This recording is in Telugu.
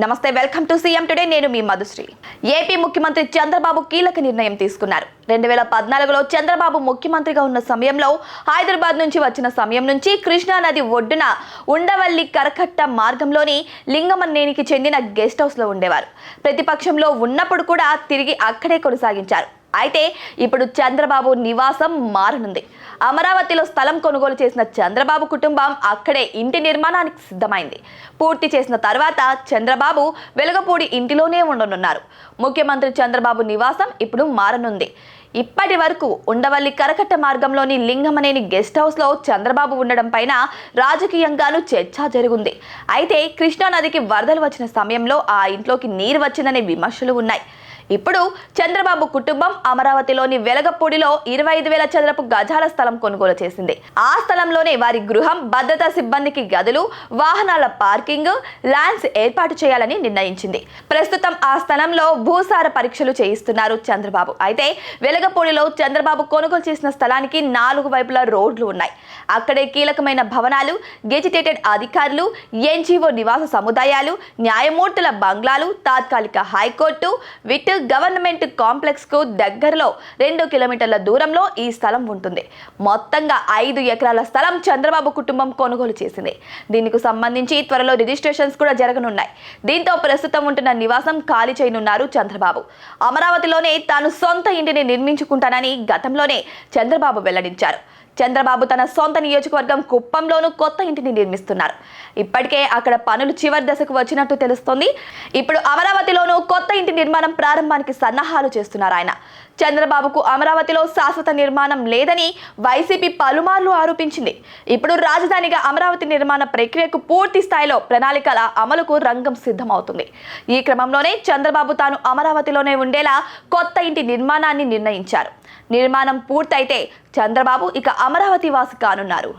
నమస్తే వెల్కమ్ టు సీఎం టుడే. నేను మీ మధుశ్రీ. ఏపీ ముఖ్యమంత్రి చంద్రబాబు కీలక నిర్ణయం తీసుకున్నారు. రెండు వేల పద్నాలుగులో చంద్రబాబు ముఖ్యమంత్రిగా ఉన్న సమయంలో హైదరాబాద్ నుంచి వచ్చిన సమయం నుంచి కృష్ణా నది ఒడ్డున ఉండవల్లి కరకట్ట మార్గంలోని లింగమన్నేనికి చెందిన గెస్ట్ హౌస్లో ఉండేవారు. ప్రతిపక్షంలో ఉన్నప్పుడు కూడా తిరిగి అక్కడే కొనసాగించారు. అయితే ఇప్పుడు చంద్రబాబు నివాసం మారనుంది. అమరావతిలో స్థలం కొనుగోలు చేసిన చంద్రబాబు కుటుంబం అక్కడే ఇంటి నిర్మాణానికి సిద్ధమైంది. పూర్తి చేసిన తర్వాత చంద్రబాబు వెలగపూడి ఇంటిలోనే ఉండనున్నారు. ముఖ్యమంత్రి చంద్రబాబు నివాసం ఇప్పుడు మారనుంది. ఇప్పటి వరకు ఉండవల్లి కరకట్ట మార్గంలోని లింగమనేని గెస్ట్ హౌస్లో చంద్రబాబు ఉండడం పైన రాజకీయంగానూ చర్చ జరిగింది. అయితే కృష్ణానదికి వరదలు వచ్చిన సమయంలో ఆ ఇంట్లోకి నీరు వచ్చిందనే విమర్శలు ఉన్నాయి. ఇప్పుడు చంద్రబాబు కుటుంబం అమరావతిలోని వెలగపూడిలో ఇరవై ఐదు వేల చదరపు గజాల స్థలం కొనుగోలు చేసింది. ఆ స్థలంలోనే వారి గృహం భద్రతా సిబ్బందికి గదులు వాహనాల పార్కింగ్ ల్యాండ్స్ ఏర్పాటు చేయాలని నిర్ణయించింది. ప్రస్తుతం ఆ స్థలంలో భూసార పరీక్షలు చేయిస్తున్నారు చంద్రబాబు. అయితే వెలగపూడిలో చంద్రబాబు కొనుగోలు చేసిన స్థలానికి నాలుగు వైపులా రోడ్లు ఉన్నాయి. అక్కడే కీలకమైన భవనాలు గెజిటేటెడ్ అధికారులు ఎన్జిఓ నివాస సముదాయాలు న్యాయమూర్తుల బంగ్లాలు తాత్కాలిక హైకోర్టు విట్ గవర్నమెంట్ కాంప్లెక్స్కు దగ్గరలో రెండు కిలోమీటర్ల దూరంలో ఈ స్థలం ఉంటుంది. మొత్తంగా ఐదు ఎకరాల స్థలం చంద్రబాబు కుటుంబం కొనుగోలు చేసింది. దీనికి సంబంధించి త్వరలో రిజిస్ట్రేషన్స్ కూడా జరగనున్నాయి. దీంతో ప్రస్తుతం ఉంటున్న నివాసం ఖాళీ చేయనున్నారు చంద్రబాబు. అమరావతిలోనే తాను సొంత ఇంటిని నిర్మించుకుంటానని గతంలోనే చంద్రబాబు వెల్లడించారు. చంద్రబాబు తన సొంత నియోజకవర్గం కుప్పంలోనూ కొత్త ఇంటిని నిర్మిస్తున్నారు. ఇప్పటికే అక్కడ పనులు చివరి దశకు వచ్చినట్టు తెలుస్తోంది. ఇప్పుడు అమరావతిలోనూ కొత్త ఇంటి నిర్మాణం ప్రారంభానికి సన్నాహాలు చేస్తున్నారు ఆయన. చంద్రబాబుకు అమరావతిలో శాశ్వత నిర్మాణం లేదని వైసీపీ పలుమార్లు ఆరోపించింది. ఇప్పుడు రాజధానిగా అమరావతి నిర్మాణ ప్రక్రియకు పూర్తి స్థాయిలో ప్రణాళికల అమలుకు రంగం సిద్ధమవుతుంది. ఈ క్రమంలోనే చంద్రబాబు తాను అమరావతిలోనే ఉండేలా కొత్త ఇంటి నిర్మాణాన్ని నిర్ణయించారు. నిర్మాణం పూర్తయితే చంద్రబాబు ఇక అమరావతి వాసి కానున్నారు.